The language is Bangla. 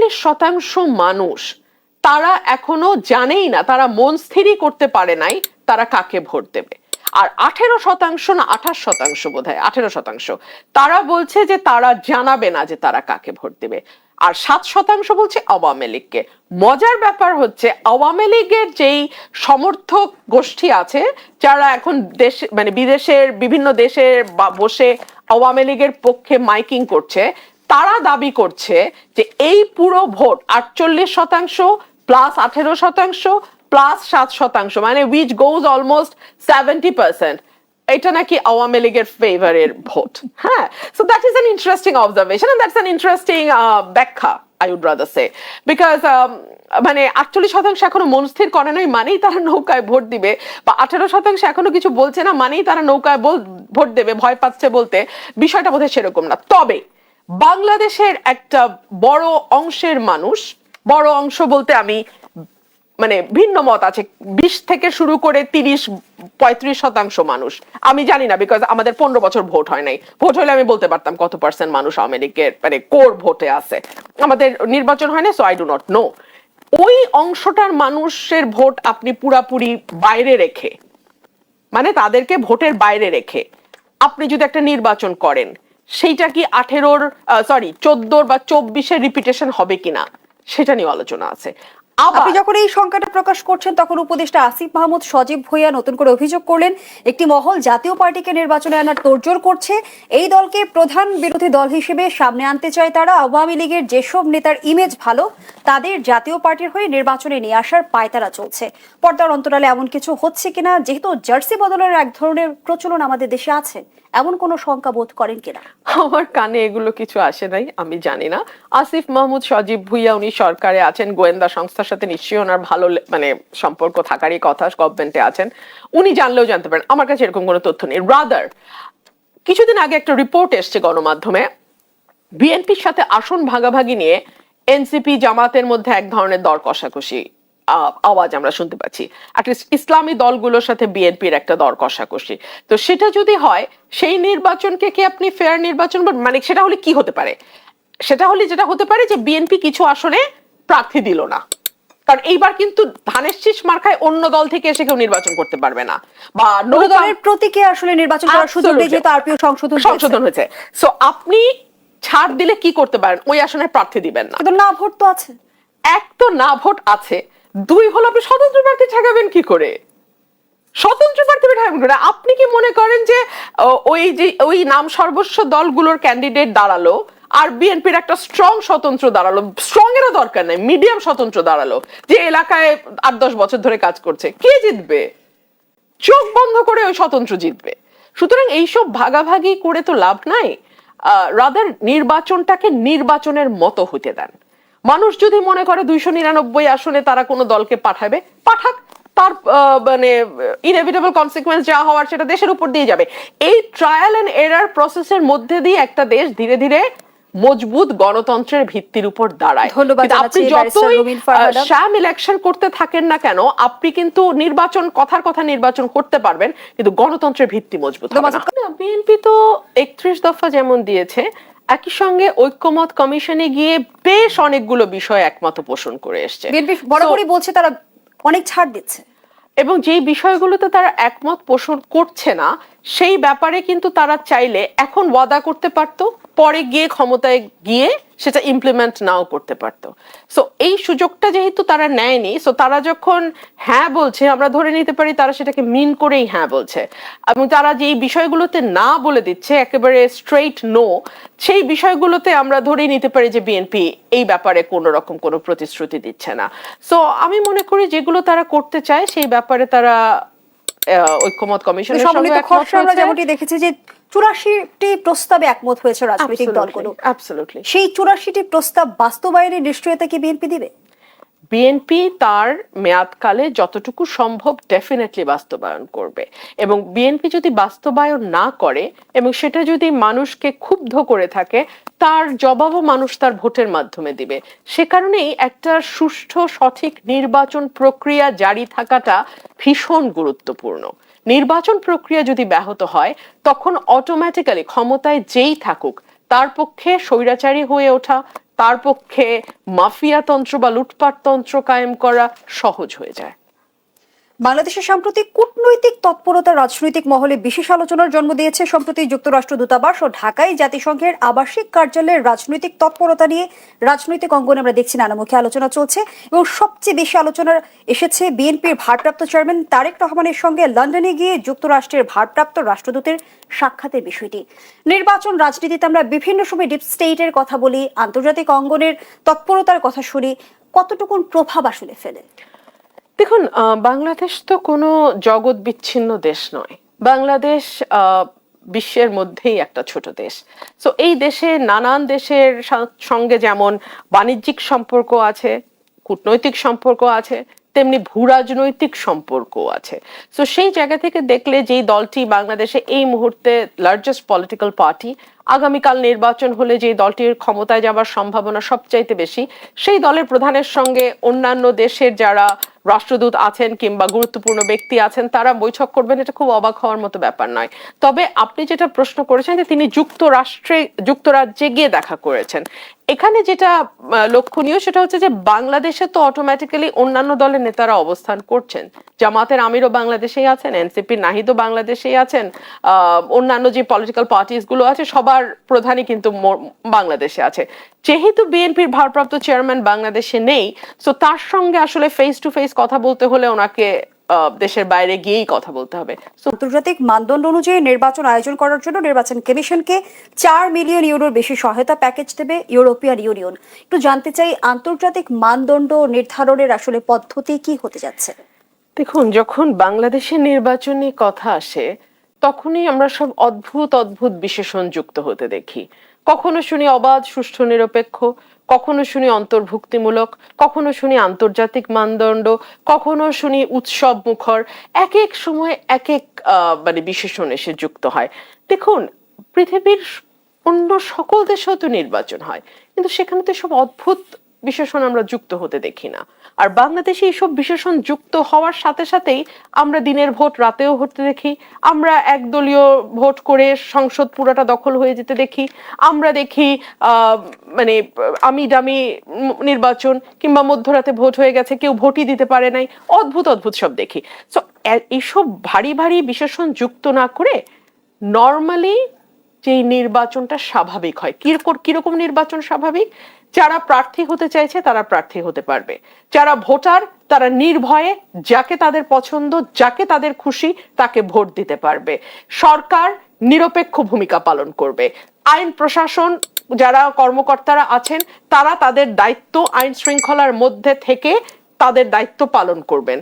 আটচল্লিশ শতাংশ মানুষ, তারা এখনও জানেই না, তারা মন স্থিরই করতে পারে নাই, তারা কাকে ভোট দেবে? আর আঠেরো শতাংশ না আঠাশ শতাংশ বোধ হয় আঠেরো শতাংশ, তারা বলছে যে তারা জানাবে না যে তারা কাকে ভোট দেবে। আর সাত শতাংশ বলছে আওয়ামী লীগকে। মজার ব্যাপার হচ্ছে আওয়ামী লীগের যেই সমর্থক গোষ্ঠী আছে, যারা এখন দেশ মানে বিদেশের বিভিন্ন দেশে বা বসে আওয়ামী লীগের পক্ষে মাইকিং করছে তারা দাবি করছে যে এই পুরো ভোট আটচল্লিশ শতাংশ প্লাস আঠেরো শতাংশ প্লাস সাত শতাংশ মানে which goes almost seventy percent এটা নাকি আওয়ামী লীগের ফেভারের ভোট। হ্যাঁ so that is an interesting observation that's an interesting ব্যাখ্যা I would rather say because মানে আটচল্লিশ শতাংশ এখনও মনস্থির করে নাই, মানেই তারা নৌকায় ভোট দিবে, বা আঠারো শতাংশ এখনও কিছু বলছে না, মানেই তারা নৌকায় ভোট দেবে, ভয় পাচ্ছে বলতে, বিষয়টা বোধহয় সেরকম না। তবে বাংলাদেশের একটা বড় অংশের মানুষ, বড় অংশ বলতে আমি মানে ভিন্ন মত আছে, বিশ থেকে শুরু করে তিরিশ, পঁয়ত্রিশ শতাংশ মানুষ। আমি জানি না বিকজ আমাদের পনেরো বছর ভোট হয় নাই। ভোট হলে আমি বলতে পারতাম কত পার্সেন্ট মানুষ লীগের মানে কোর ভোটে আছে। আমাদের নির্বাচন হয় না so I do not know ওই অংশটার মানুষের ভোট আপনি পুরাপুরি বাইরে রেখে মানে তাদেরকে ভোটের বাইরে রেখে, আপনি যদি একটা নির্বাচন করেন সেইটা কি আঠেরোর সরি চোদ্দোর বা চব্বিশের রিপিটেশন হবে কিনা? সেটা নিয়ে আলোচনা আছে। আপনি যখন এই সংখ্যাটা প্রকাশ করছেন, তখন উপদেষ্টা আসিফ মাহমুদ সজীব ভুইয়া নতুন করে অভিযোগ করলেন, একটি মহল জাতীয় পার্টিকে নির্বাচনে আনার তোড়জোড় করছে। এই দলকে প্রধান বিরোধী দল হিসেবে সামনে আনতে চায় তারা। আওয়ামী লীগের যেসব নেতার ইমেজ ভালো, তাদের জাতীয় পার্টির হয়ে নির্বাচনে নিয়ে আসার পায়তারা চলছে। পর্দার অন্তরালে এমন কিছু হচ্ছে কিনা? যেহেতু জার্সি বদলের এক ধরনের প্রচলন আমাদের দেশে আছে। এমন কোনো শঙ্কা বোধ করেন কিনা? আমার কানে এগুলো কিছু আসে নাই, আমি জানি না। আসিফ মাহমুদ সজীব ভুইয়া, উনি সরকারে আছেন, গোয়েন্দা সংস্থার সাথে নিশ্চয়ই ওনার ভালো মানে সম্পর্ক থাকারই কথা গভর্নমেন্টে আছেন। উনি জানলেও জানতে পারেন, আমার কাছে এরকম কোনো তথ্য নেই। রাদার কিছুদিন আগে একটা রিপোর্ট এসছে গণমাধ্যমে। বিএনপির সাথে আসন ভাগাভাগি নিয়ে এনসিপি জামাতের মধ্যে এক ধরনের দর কষাকষি। আওয়াজ আমরা শুনতে পাচ্ছি। অ্যাটলিস্ট ইসলামী দলগুলোর সাথে বিএনপির একটা দর কষাকষি। তো সেটা যদি হয় সেই নির্বাচনকে কি আপনি ফেয়ার নির্বাচন মানে সেটা হলে কি হতে পারে? সেটা হলে যেটা হতে পারে যে বিএনপি কিছু আসনে প্রার্থী দিল না। কারণ এইবার কিন্তু ধানের শীষ মার্কায় অন্য দল থেকে এসে কেউ নির্বাচন করতে পারবে না। বা নৌকা- দলের প্রতীকে আসলে নির্বাচন করার সুযোগ Absolutely. যেহেতু আরপিও সংশোধন হয়েছে। সংশোধন হয়েছে। সো আপনি ছাড় দিলে কি করতে পারেন? ওই আসনে প্রার্থী দিবেন না। কিন্তু না ভোট তো আছে। এক তো না ভোট আছে। দুই হলো আপনি স্বতন্ত্র প্রার্থী ঠেকাবেন কি করে? স্বতন্ত্র প্রার্থী ঠেকাবেন করে? আপনি কি মনে করেন যে ওই যে, ওই নাম সর্বস্ব দলগুলোর ক্যান্ডিডেট দাঁড়াল, আর বিএনপির একটা স্ট্রং স্বতন্ত্র দাঁড়াল স্ট্রং এরও দরকার নেই মিডিয়াম স্বতন্ত্র দাঁড়াল, যে এলাকায় আট দশ বছর ধরে কাজ করছে, কে জিতবে? চোখ বন্ধ করে ওই স্বতন্ত্র জিতবে। সুতরাং এইসব ভাগাভাগি করে তো লাভ নাই। রাদার নির্বাচনটাকে নির্বাচনের মতো হতে দেন। মানুষ যদি মনে করে দুইশো নিরানব্বই আসনে তারা কোনো দলকে পাঠাবে পাঠাক। তার মানে ইনএভিটেবল কনসিকুয়েন্স যা হওয়ার সেটা দেশের উপর দিয়ে যাবে। এই ট্রায়াল এন্ড এরার প্রসেসের মধ্যে দিয়ে একটা দেশ ধীরে ধীরে মজবুত গণতন্ত্রের ভিত্তির উপর দাঁড়ায়। ধন্যবাদ আপনি যতই শ্যাম ইলেকশন করতে থাকেন না কেন আপনি কিন্তু নির্বাচন কথার কথা নির্বাচন করতে পারবেন কিন্তু গণতন্ত্রের ভিত্তি মজবুত বিএনপি তো একত্রিশ দফা যেমন দিয়েছে একই সঙ্গে ঐক্যমত কমিশনে গিয়ে বেশ অনেকগুলো বিষয় একমত পোষণ করে এসছে। বরাবরই বলছে তারা অনেক ছাড় দিচ্ছে। এবং যেই বিষয়গুলোতে তারা একমত পোষণ করছে না সেই ব্যাপারে কিন্তু তারা চাইলে এখন ওয়াদা করতে পারতো, পরে গিয়ে ক্ষমতায় গিয়ে সেটা ইমপ্লিমেন্ট নাও করতে পারতো। সো এই সুযোগটা যেহেতু তারা নেয়নি সো তারা যখন হ্যাঁ বলছে, আমরা ধরে নিতে পারি তারা সেটাকে মিন করেই হ্যাঁ বলছে। এবং তারা যেই বিষয়গুলোতে না বলে দিচ্ছে, একেবারে স্ট্রেইট নো সেই বিষয়গুলোতে আমরা ধরেই নিতে পারি যে বিএনপি এই ব্যাপারে কোনো রকম কোনো প্রতিশ্রুতি দিচ্ছে না। সো আমি মনে করি যেগুলো তারা করতে চায়, সেই ব্যাপারে তারা ঐক্যমত কমিশনের সঙ্গে সম্মিলিত একমত আমরা হয়েছে। যেমনটি দেখেছি যে চুরাশিটি প্রস্তাবে একমত হয়েছে রাজনৈতিক দলগুলো. সেই চুরাশিটি প্রস্তাব বাস্তবায়নের নিশ্চয়তা কি বিএনপি দিবে বিএনপি তার মেয়াদকালে যতটুকু সম্ভব ডেফিনেটলি বাস্তবায়ন করবে। এবং বিএনপি যদি বাস্তবায়ন না করে এবং সেটা যদি মানুষকে ক্ষুব্ধ করে থাকে, তার জবাবও মানুষ তার ভোটের মাধ্যমে দিবে। সে কারণেই একটা সুষ্ঠু, সঠিক নির্বাচন প্রক্রিয়া জারি থাকাটা ভীষণ গুরুত্বপূর্ণ। নির্বাচন প্রক্রিয়া যদি ব্যাহত হয়, তখন অটোমেটিক্যালি ক্ষমতায় যেই থাকুক, তার পক্ষে স্বৈরাচারী হয়ে ওঠা তার পক্ষে মাফিয়াতন্ত্র বা লুটপাট তন্ত্র কায়েম করা সহজ হয়ে যায়। বাংলাদেশের সাম্প্রতিক কূটনৈতিক তৎপরতা রাজনৈতিক মহলে বিশেষ আলোচনার জন্ম দিয়েছে সম্প্রতি যুক্তরাষ্ট্র দূতাবাস ও ঢাকায় জাতিসংঘের আবাসিক কার্যালয়ের রাজনৈতিক তৎপরতা নিয়ে রাজনৈতিক অঙ্গনে আমরা দেখছি নানামুখী আলোচনা চলছে এবং সবচেয়ে বেশি আলোচনা এসেছে বিএনপির ভারপ্রাপ্ত চেয়ারম্যান তারেক রহমানের সঙ্গে লন্ডনে গিয়ে যুক্তরাষ্ট্রের ভারপ্রাপ্ত রাষ্ট্রদূতের সাক্ষাতের বিষয়টি। নির্বাচন রাজনীতিতে আমরা বিভিন্ন সময় ডিপ স্টেটের কথা বলি, আন্তর্জাতিক অঙ্গনের তৎপরতার কথা শুনি। কতটুকুন প্রভাব আসলে ফেলে? দেখুন বাংলাদেশ তো কোনো জগৎ বিচ্ছিন্ন দেশ নয়। বাংলাদেশ বিশ্বের মধ্যেই একটা ছোট দেশ। তো এই দেশে নানান দেশের সঙ্গে যেমন বাণিজ্যিক সম্পর্ক আছে, কূটনৈতিক সম্পর্ক আছে, তেমনি ভূরাজনৈতিক সম্পর্ক আছে। তো সেই জায়গা থেকে দেখলে যেই দলটি বাংলাদেশে এই মুহূর্তে লার্জেস্ট পলিটিক্যাল পার্টি আগামীকাল নির্বাচন হলে যে দলটির ক্ষমতায় যাবার সম্ভাবনা সবচাইতে বেশি, সেই দলের প্রধানের সঙ্গে অন্যান্য দেশের যারা রাষ্ট্রদূত আছেন কিংবা গুরুত্বপূর্ণ ব্যক্তি আছেন, তারা বৈঠক করবেন, এটা খুব অবাক হওয়ার মতো ব্যাপার নয়। তবে আপনি যেটা প্রশ্ন করেছেন যে তিনি যুক্তরাষ্ট্রে, যুক্তরাজ্যে গিয়ে দেখা করেছেন। এখানে যেটা লক্ষণীয় সেটা হচ্ছে যে বাংলাদেশে তো অটোমেটিক্যালি অন্যান্য দলের নেতারা অবস্থান করছেন। জামাতের আমিরও বাংলাদেশেই আছেন এনসিপি নাহিদও বাংলাদেশেই আছেন অন্যান্য যে পলিটিক্যাল পার্টিসগুলো আছে, সবার প্রধানই কিন্তু বাংলাদেশে আছে। যেহেতু বিএনপির ভারপ্রাপ্ত চেয়ারম্যান বাংলাদেশে নেই তো তার সঙ্গে আসলে ফেস টু ফেস কথা বলতে হলে ওনাকে দেশের বাইরে গিয়েই কথা বলতে হবে। আন্তর্জাতিক মানদণ্ড অনুযায়ী নির্বাচন আয়োজন করার জন্য নির্বাচন কমিশনকে চার মিলিয়ন ইউরোর বেশি সহায়তা প্যাকেজ দেবে ইউরোপিয়ান ইউনিয়ন। একটু জানতে চাই আন্তর্জাতিক মানদণ্ড নির্ধারণের আসলে পদ্ধতি কি হতে যাচ্ছে? দেখুন যখন বাংলাদেশের নির্বাচনী কথা আসে তখনই আমরা সব অদ্ভুত অদ্ভুত বিশেষণ যুক্ত হতে দেখি। কখনো শুনি অবাধ, সুষ্ঠু, নিরপেক্ষ, কখনো শুনি অন্তর্ভুক্তিমূলক, কখনো শুনি আন্তর্জাতিক মানদণ্ড, কখনো শুনি উৎসব মুখর। এক এক সময় এক এক মানে বিশেষণ এসে যুক্ত হয়। দেখুন, পৃথিবীর অন্য সকল দেশেও তো নির্বাচন হয়, কিন্তু সেখানে তো সব অদ্ভুত বিশেষণ আমরা যুক্ত হতে দেখি না। আর বাংলাদেশে এইসব বিশেষণ যুক্ত হওয়ার সাথে সাথেই আমরা দিনের ভোট রাতেও হতে দেখি। আমরা একদলীয় ভোট করে সংসদ পুরোটা দখল হয়ে যেতে দেখি। আমরা দেখি মানে আমি দামি নির্বাচন কিংবা মধ্যরাতে ভোট হয়ে গেছে, কেউ ভোটই দিতে পারে নাই। অদ্ভুত অদ্ভুত সব দেখি। তো এইসব ভারী ভারী বিশেষণ যুক্ত না করে নর্মালি যে নির্বাচনটা স্বাভাবিক হয়, কীরকম কীরকম নির্বাচন স্বাভাবিক? যারা প্রার্থী হতে চাইছে তারা প্রার্থী হতে পারবে। যারা ভোটার, তারা নির্ভয়ে যাকে তাদের পছন্দ, যাকে তাদের খুশি, তাকে ভোট দিতে পারবে। সরকার নিরপেক্ষ ভূমিকা পালন করবে। আইন প্রশাসন, যারা কর্মকর্তারা আছেন, তারা তাদের দায়িত্ব আইন শৃঙ্খলার মধ্যে থেকে তাদের দায়িত্ব পালন করবেন।